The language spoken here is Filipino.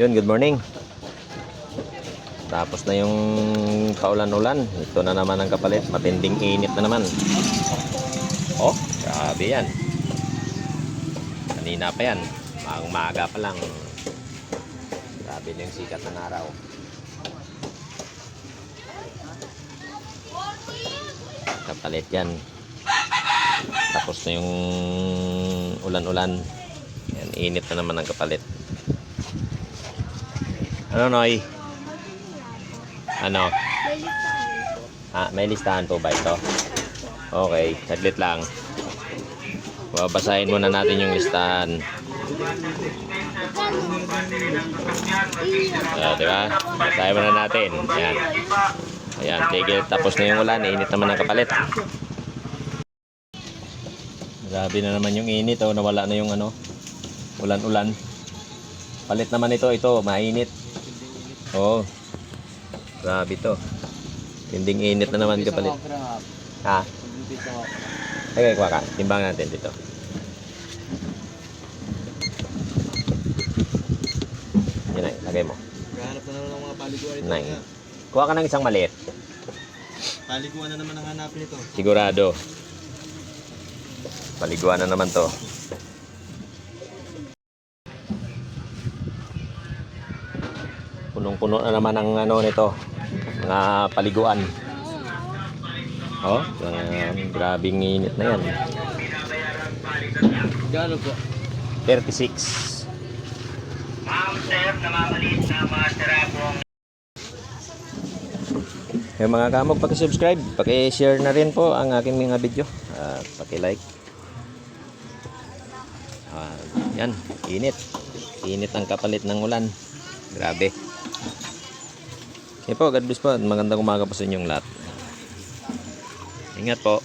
Yun, good morning. Tapos na yung paulan-ulan. Ito na naman ang kapalit. Matinding init na naman. Oh, grabe yan. Kanina pa yan. Maang maaga pa lang. Grabe na yung sikat ng araw. Kapalit yan. Tapos na yung ulan-ulan. Yan, init na naman ang kapalit. Ano, Noy? Ano? Ah, may listahan po ba ito? Okay, saglit lang. Babasahin muna natin yung listahan. Ah, di ba? Basahin muna natin. Ayan. Ayan, tigil. Tapos na yung ulan. Init naman ang kapalit. Grabe na naman yung init. Oh, nawala na yung ano, ulan-ulan. Palit naman ito. Ito, mainit. Oo. Grabe to. Tinding init na naman kapalit. Ha? Ay, kuha ka. Timbang natin dito. Yan ay, lagay mo. Gahanap na naman ng mga paliguan ito. Nine. Kuha ka ng isang maliit. Paliguan na naman ang hanapin ito. Sigurado. Paliguan na naman to. Punong-puno na naman ang ano nito. Mga paliguan. Oh, yan. Grabing init na yan. Gano po? 36. Yung mga kamog, paki-subscribe, paki-share na rin po ang aking mga video. At paki-like. Ah, yan, init. Init ang kapalit ng ulan. Grabe. Okay po, God bless po. Magandang umaga po sa inyong lahat. Ingat po.